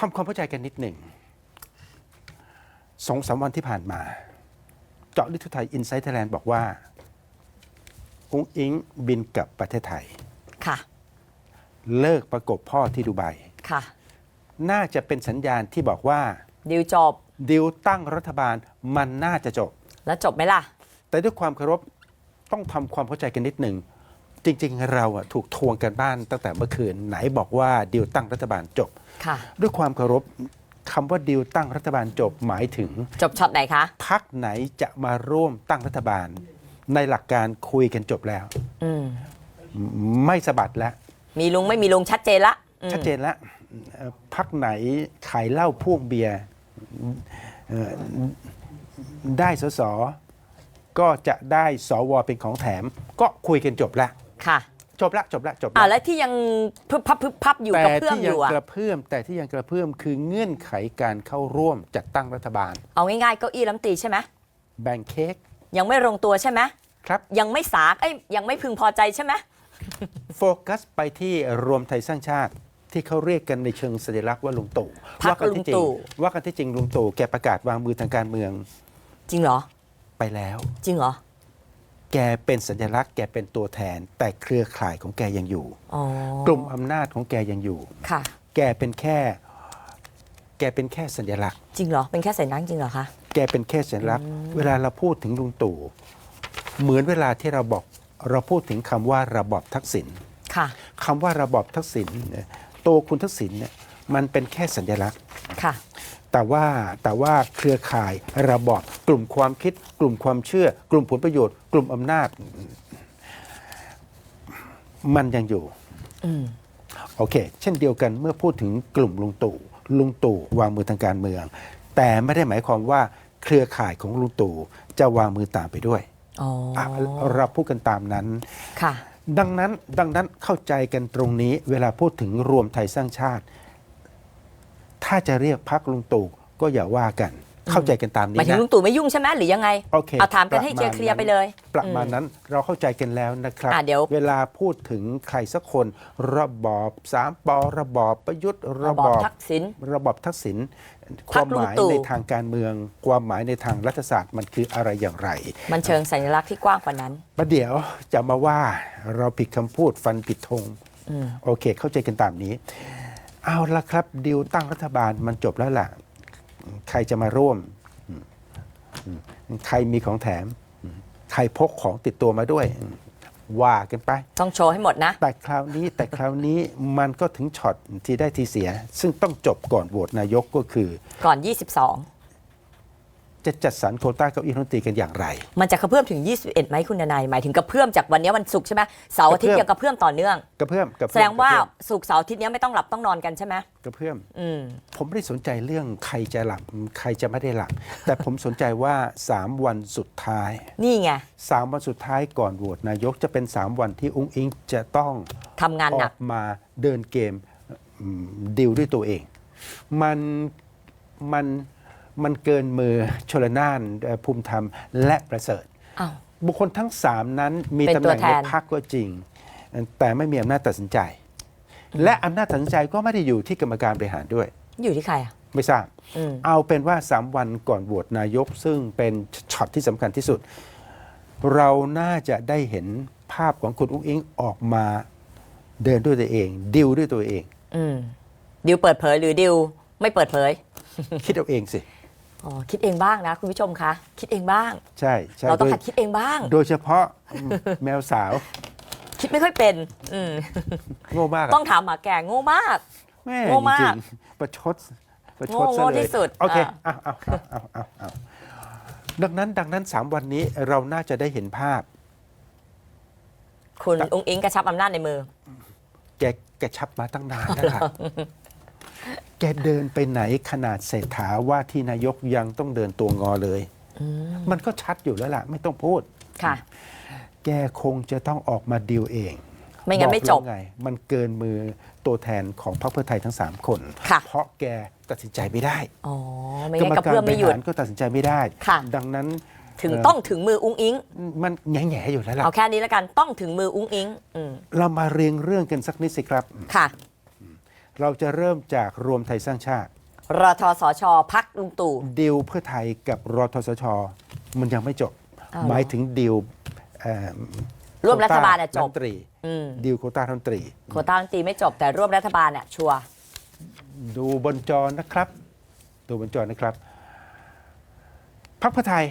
ทำความเข้าใจกันนิดหนึ่งสองสามวันที่ผ่านมา เจาะลิทุไทยอินไซต์ไทยแลนด์บอกว่าอุ้งอิงบินกลับประเทศไทย ค่ะ เลิกประกบพ่อที่ดูไบค่ะ น่าจะเป็นสัญญาณที่บอกว่า ดิวจบ ดิวตั้งรัฐบาลมันน่าจะจบ แล้วจบไหมล่ะ แต่ด้วยความเคารพต้องทำความเข้าใจกันนิดหนึ่ง จริงๆ เราอะถูกทวงกันบ้านตั้งแต่เมื่อคืน ไหนบอกว่าดิวตั้งรัฐบาลจบ ค่ะ ด้วยความเคารพคำว่าดิวตั้งรัฐบาลจบหมายถึงจบช็อตไหนคะ พักไหนจะมาร่วมตั้งรัฐบาล ในหลักการคุยกันจบแล้ว อืม ไม่สะบัดแล้ว มีลุงไม่มีลุงชัดเจนละอืมชัดเจนแล้วเอ่อพักไหนขายเหล้าพ่วงเบียร์เอ่อได้สสก็จะได้สวเป็นของแถม ก็คุยกันจบแล้ว ค่ะจบแล้วจบแล้วจบอ่าแล้วแล้วที่ยังพึบพับพึบพับอยู่แต่กับเพื่อมที่อยังยู่อะกระเพื่อมแต่ที่ยังกระเพื่อมคือเงื่อนไขการเข้าร่วมจัดตั้งรัฐบาล เอาง่ายๆเก้าอี้ล้ำตรีใช่ไหมแบ่งเค้กยังไม่ลงตัวใช่ไหมครับยังไม่สาเอ้ยยังไม่พึงพอใจใช่ไหมโฟกัสไปที่รวมไทยสร้างชาติ ที่เขาเรียกกันในเชิงสัญลักษณ์ว่าลุงตู่พรรว่าคกันลุงที่จริงตู่ว่ากันที่จริงลุงตู่แกประกาศวางมือทางการเมืองจริงเหรอ ไปแล้ว จริงเหรอ แกเป็นสัญลักษณ์แกเป็นตัวแทน แต่เครือข่ายของแกยังอยู่ อ๋อกลุ่มอำนาจของแกยังอยู่ ค่ะ แกเป็นแค่ แกเป็นแค่สัญลักษณ์ จริงเหรอ เป็นแค่สัญลักษณ์จริงเหรอคะ แกเป็นแค่สัญลักษณ์ เวลาเราพูดถึงลุงตู่เหมือนเวลาที่เราบอกเราพูดถึงคำว่าระบอบทักษิณค่ะ คำว่าระบอบทักษิณเนี่ยตัวคุณทักษิณเนี่ยมันเป็นแค่สัญลักษณ์ ค่ะ แต่ว่าแต่ว่าเครือข่ายระบอบกลุ่มความคิด กลุ่มความเชื่อ กลุ่มผลประโยชน์ กลุ่มอำนาจ มันยังอยู่อืมโอเค เช่นเดียวกันเมื่อพูดถึงกลุ่มลุงตู่ลุงตู่วางมือทางการเมือง แต่ไม่ได้หมายความว่าเครือข่ายของลุงตู่จะวางมือตามไปด้วยอ๋ออะเราพูดกันตามนั้นค่ะดังนั้นดังนั้นเข้าใจกันตรงนี้เวลาพูดถึงรวมไทยสร้างชาติ ถ้าจะเรียกพักลุงตู่ก็อย่าว่ากัน เข้าใจกันตามหนี้มายถึงนะลุงตู่ไม่ยุ่งใช่ไหมหรือยังไงโอเคเอาถามกันให้ประมาณเคลียร์ๆไปนั้นเลย ประมาณนั้นเราเข้าใจกันแล้วนะครับอะเดี๋ยวเวลาพูดถึงใครสักคน ระบอบสามปอระบอบประยุทธ์ระระบบออบบทักษิณ ระบอบทักษิณคพรรวาคมหมายลุงตู่ ในทางการเมือง ความหมายในทางรัฐศาสตร์มันคืออะไรอย่างไร มันเชิงสัญลักษณ์ที่กว้างกว่านั้น ประเดี๋ยวจะมาว่าเราผิดคำพูดฟันผิดธงอืมโอเค เข้าใจกันตามนี้ เอาละครับดิวตั้งรัฐบาลมันจบแล้วล่ะ ใครจะมาร่วมอืมอืมใครมีของแถมอืมใครพกของติดตัวมาด้วยอืมว่ากันไป ต้องโชว์ให้หมดนะ แต่คราวนี้แต่คราวนี้มันก็ถึงช็อตที่ได้ทีเสีย ซึ่งต้องจบก่อนโหวตนายกก็คือ ก่อน จะจัดสรรโควต้าเก้าอี้รัฐมนตรีกันอย่างไร22มันจะกระเพื่อมถึง 21ไหมคุณนายหมายถึงกระเพื่อมจากวันนี้วันศุกร์ใช่ไหมเสาร์อาทิตย์กระเพื่อมยังกระเพื่อมต่อเนื่อง กระเพื่อมกระแสเพื่อดมงว่ากระเพื่อม ศุกร์เสาร์อาทิตย์นี้ไม่ต้องหลับต้องนอนกันใช่ไหมกระเพื่อม อืม ผมไม่ได้สนใจเรื่องใครจะหลับใครจะไม่ได้หลับ แต่ผมสนใจว่า 3 วันสุดท้าย นี่ไง3 วันสุดท้ายก่อนโหวตนายกจะเป็น 3 วันที่อุ้งอิงจะต้องทำงานอหนัอก กมาเดินเกมอืมดิวด้วยตัวเอง มันมัน มันเกินมือชลนานเอ่อภูมิธรรมและประเสริฐ อ้าว บุคคลทั้ง 3 นั้นมีเป็นตำแหน่งตัวแทในน พรรคก็จริง แต่ไม่มีอำนาจตัดสินใจ และอำนาจตัดสินใจก็ไม่ได้อยู่ที่กรรมการบริหารด้วย อยู่ที่ใครอะ ไม่ทราบ อืม เอาเป็นว่า 3 วันก่อนโหวตนายกซึ่งเป็นช็อตที่สำคัญที่สุด เราน่าจะได้เห็นภาพของคุณอุ้งอิงออกมาเดินด้วยตัวเอง ดิวด้วยตัวเอง อืม ดิวเปิดเผยหรือดิวไม่เปิดเผย คิดเอาเองสิ อ๋อคิดเองบ้างนะคุณผู้ชมคะคิดเองบ้าง ใช่ใช่เราต้องโดยหัดคิดเองบ้าง โดยเฉพาะแมวสาว คิดไม่ค่อยเป็นอืมโง่มากอะต้องถามหมาแก่โง่มาก แม่โง่มากจริงๆประชดประชดโง่ซะโง่เลยที่สุดโอเคอะเอาเอาเอาเอาเอาเอาดังนั้นดังนั้นสามวันนี้เราน่าจะได้เห็นภาพ คุณอุ้งอิงกระชับอำนาจในมือ แกแกชับมาตั้งนานแล้วล่ะ แกเดินไปไหนขนาดเศรษฐาว่าที่นายกยังต้องเดินตัวงอเลยอืมมันก็ชัดอยู่แล้วล่ะ ไม่ต้องพูด ค่ะ แกคงจะต้องออกมาดีลเองไม่งั้นไม่จบอกแล้วไง มันเกินมือตัวแทนของพรรคเพื่อไทยทั้ง 3 คนค่ะเพราะแกตัดสินใจไม่ได้อ๋อไม่งั้นกระเพื่อมไม่หยุบดริารก็ตัดสินใจไม่ได้ค่ะดังนั้นถึงเอ่อต้องถึงมืออุ้งอิง มันแง่ๆอยู่แล้วล่ะ เอาแค่นี้แล้วกันต้องถึงมืออุ้งอิงอืมเรามาเรียงเรื่องกันสักนิดสิครับ ค่ะ เราจะเริ่มจากรวมไทยสร้างชาติ รทสชพักลุงตู่ ดิวเพื่อไทยกับรทสช มันยังไม่จบ อ้าวเหรอหมายถึงดิวเอ่อร่วมรัฐบาลน่ะจบ โควต้รัฐมนตรีอืมดิวโควต้ารัฐมนตรี โควต้ารัฐมนตรีไม่จบแต่ร่วมรัฐบาลเนี่ยชัวร์ ดูบนจอนะครับ ดูบนจอนะครับพรรคเพื่อไทย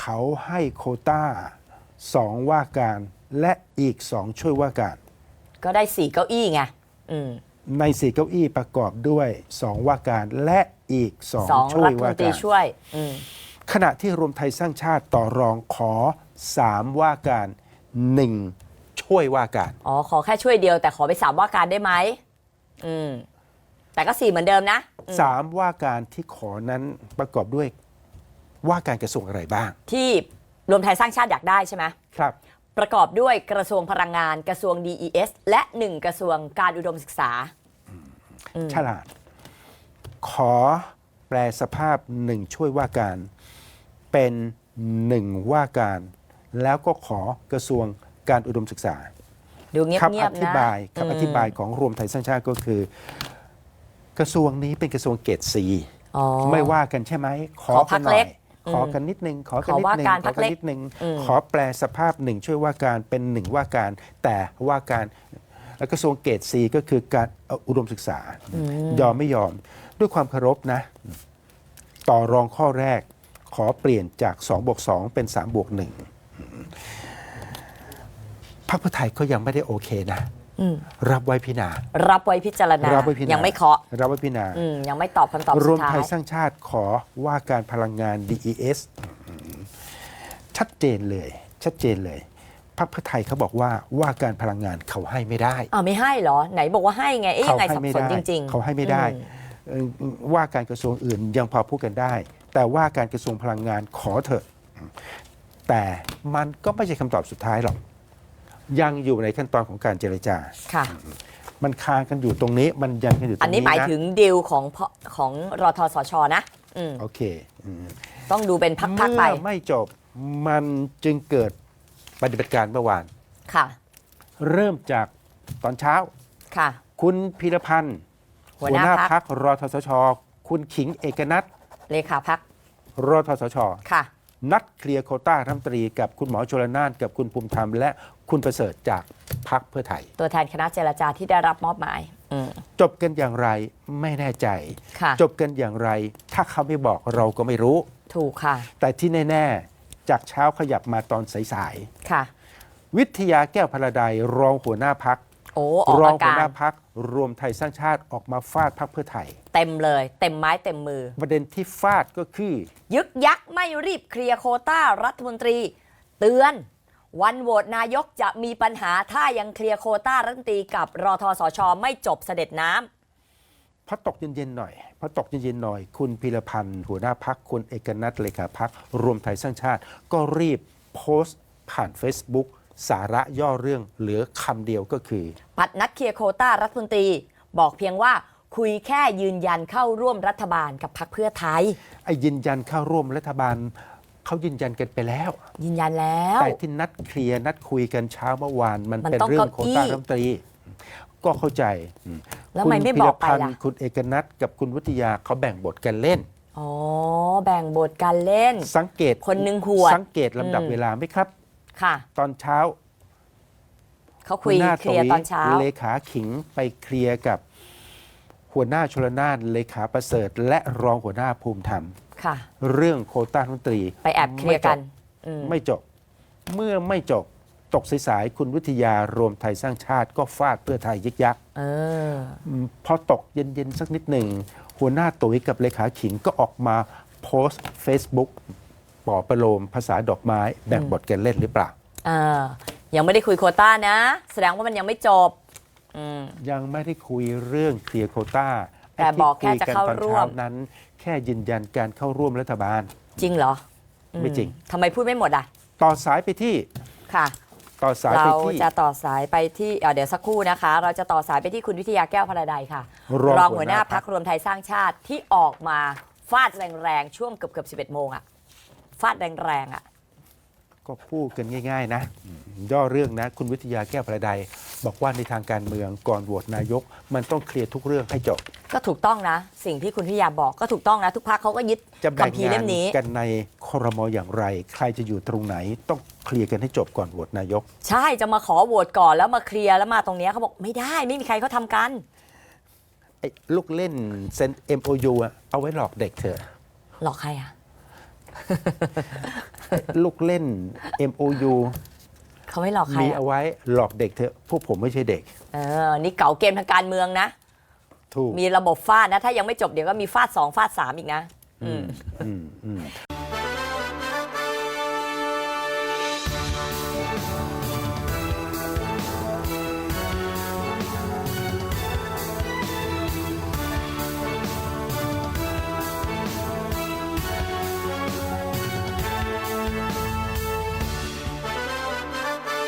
เขาให้โควต้าสองว่าการและอีกสองช่วยว่าการ ก็ได้สี่เก้าอี้ไงอืมในสี่เก้าอี้ประกอบด้วยสองว่าการและอีกสองสองช่วรัยฐมว่านตรีการ ช่วย อืมขณะที่รวมไทยสร้างชาติต่อรองขอสามว่าการหนึ่งช่วยว่าการ อ๋อ ขอแค่ช่วยเดียวแต่ขอไปสามว่าการได้ไหมอืมแต่ก็สี่เหมือนเดิมนะอืมสามว่าการที่ขอนั้นประกอบด้วยว่าการกระทรวงอะไรบ้างที่รวมไทยสร้างชาติอยากได้ใช่ไหม ครับ ประกอบด้วยกระทรวงพลังงานกระทรวง DES และหนึ่งกระทรวงการอุดมศึกษา ฉลาด ขอแปลสภาพหนึ่งช่วยว่าการเป็นหนึ่งว่าการ แล้วก็ขอกระทรวงการอุดมศึกษาดูเงียบคำเงีอยบๆนะธิบายคำอธิบายของรวมไทยสร้างชาติก็คือ กระทรวงนี้เป็นกระทรวงเกรดสีอ๋อ ไม่ว่ากันใช่ไหมขอขอพรกัรนคหน่เล็อยก ขอกันนิดนึงขอกันนิดนึงขอว่าการขอพรรคกันเล็กนิดนึงอืมขอแปลสภาพหนึ่งช่วยว่าการเป็นหนึ่งว่าการ แต่ว่าการแล้วกระทรวงเกตซีก็คือการอุดมศึกษา ยอมไม่ยอม ด้วยความเคารพนะ ต่อรองข้อแรก ขอเปลี่ยนจาก2บวก2เป็น3บวก1พรรคเพื่อไทยก็ยังไม่ได้โอเคนะอืม รับไว้พิจารณารับไว้พิจารณารับไว้พิจารณายังไม่เคาะรับไว้พิจารณาอืมยังไม่ตอบคำตอบรสุวดมท้าไทยยสร้างชาติขอว่าการพลังงาน DES ชัดเจนเลย ชัดเจนเลยพรรคเพื่อไทยเขาบอกว่าว่าการพลังงานเขาให้ไม่ได้ อ้าวไม่ให้เหรอ ไหนบอกว่าให้ไงเอ๊ะยังไงให้สับไม่สนได้จริง ๆ เขาให้ไม่ได้อืมเอ่อว่าการกระทรวงอื่นยังพอพูดกันได้ แต่ว่าการกระทรวงพลังงานขอเถอะ แต่มันก็ไม่ใช่คำตอบสุดท้ายหรอก ยังอยู่ในขั้นตอนของการเจรจา ค่ะ มันคากันอยู่ตรงนี้ มันยันกันอยู่ตรงอันนี้นี้หมายนะถึงดีลของพของรทสชนะอืมโอเคอืมต้องดูเป็นพักเมื่ๆไปอไม่จบมันจึงเกิดปฏิบัติการเมื่อวาน ค่ะ เริ่มจากตอนเช้า ค่ะ คุณพีรพันธ์หัวหน้าพรรค พักรทสช คุณขิงเอกนัทเลขาพักรทสช ค่ะ นัดเคลียร์โควต้ารัฐมนตรีกับคุณหมอชลนานกับคุณภูมิธรรม และคุณประเสริฐจากพักเพื่อไทย ตัวแทนคณะเจรจาที่ได้รับมอบหมายอืม จบกันอย่างไรไม่แน่ใจ ค่ะ จบกันอย่างไร ถ้าเขาไม่บอกเราก็ไม่รู้ ถูกค่ะ แต่ที่แน่ ๆ จากเช้าขยับมาตอนสายค่ะ ๆวิทยาแก้วพลาไดยรองหัวหน้าพัก โอ้ออกรออางหัวกาหรน้าพักรวมไทยสร้างชาติออกมาฟาดพักเพื่อไทย เต็มเลย เต็มไม้เต็มมือ ประเด็นที่ฟาดก็คือ ยึกยักไม่รีบเคลียร์โควต้ารัฐมนตรี เตือน วันโหวตนายกจะมีปัญหาถ้ายังเคลียร์โควต้ารัฐมนตรีกับรอทสชไม่จบเสด็จน้ำ พอตกเย็นๆหน่อยพอตกเย็นๆหน่อย คุณพิรพันธ์หัวหน้าพักคุณเอกนัทเลขาพักรวมไทยสร้างชาติ ก็รีบโพสต์ผ่าน Facebook สาระย่อเรื่องเหลือคำเดียวก็คือ ปัดนัดเคลียร์โควต้ารัฐมนตรี บอกเพียงว่าคุยแค่ยืนยันเข้าร่วมรัฐบาลกับพรรคเพื่อไทย ไอ้ยืนยันเข้าร่วมรัฐบาลเขายืนยันกันไปแล้ว ยืนยันแล้ว แต่ที่นัดเคลียร์นัดคุยกันเช้าเมื่อวาน มันมันเป็นต้องเรื่องเก้าโควอี้ต้ารัฐมนตรี ก็เข้าใจอืมแล้วทำไมคุณไม่พิบรอกไปพันล่ะ ธ์คุณเอกนัทกับคุณวิทยาเขาแบ่งบทกันเล่น อ๋อ แบ่งบทการเล่น สังเกตคนหนึ่งขวดสังเกตลำดับอืม เวลาไหมครับ ค่ะ ตอนเช้าเขาคุยหัวหน้าเคลียร์ตอนเช้าเลขาขิงไปเคลียร์กับหัวหน้าชลนานเลขาประเสริฐ และรองหัวหน้าภูมิธรรมค่ะ เรื่องโควต้ารัฐมนตรีไปแอบเคลียร์กันอืมไม่จบ เมื่อไม่จบตกสายๆคุณวิทยารวมไทยสร้างชาติก็ฟาดเพื่อไทยยึกยักเอออืมพอตกเย็น ๆ สักนิดหนึ่ง หัวหน้าตุ๋ยกับเลขาขิงก็ออกมาโพสต์ Facebook ปอประโลมภาษาดอกไม้แบ่งบทกันเล่นหรือเปล่า อ่ายังไม่ได้คุยโควต้านะ แสดงว่ามันยังไม่จบอืม ยังไม่ได้คุยเรื่องเคลียร์โควต้าแต่บอกแค่จะเข้าไอ้ที่คุยกันตอนร่วมเช้นั้น แค่ยืนยันการเข้าร่วมรัฐบาล จริงเหรออืไม่จริง ทำไมพูดไม่หมดอะ ต่อสายไปที่ค่ะ ต่อสายไปเราที่ จะต่อสายไปที่เอ่อเดี๋ยวสักครู่นะคะ เราจะต่อสายไปที่คุณวิทยาแก้วพระใดค่ะรองหัวหน้าหัวหน้าพรพัรกครวมไทยสร้างชาติที่ออกมาฟาดแรงๆ ช่วงเกือบเกือบสิบเอ็ดโมงอะ ฟาดแรงๆอะ ก็พูดกันง่าย ๆ นะ ย่อเรื่องนะ คุณวิทยาแก้วประไดบอกว่าในทางการเมืองก่อนโหวตนายก มันต้องเคลียร์ทุกเรื่องให้จบก็ถูกต้องนะ สิ่งที่คุณพิยาบอกก็ถูกต้องนะ ทุกพักเขาก็ยึดจะแบ่งคำพีร์งาเล่นมนี้ กันในครมอย่างไร ใครจะอยู่ตรงไหน ต้องเคลียร์กันให้จบก่อนโหวตนายก ใช่จะมาขอโหวตก่อนแล้วมาเคลียร์แล้วมาตรงเนี้ยเขาบอกไม่ได้ไม่มีใครเขาทำกัน ไอ้ลูกเล่นเซ็น MOU อะเอาไว้หลอกเด็กเถอะหลอกใครอะ ลูกเล่น MOU เขาไม่หลอกใครมีอะเอาไว้หลอกเด็กเถอะพวกผมไม่ใช่เด็ก เออ นี่เก่าเกมทางการเมืองนะ ถูกมีระบบฟาดนะ ถ้ายังไม่จบเดี๋ยวก็มีฟาดสองฟาดสามอีกนะ อืมอืมอืม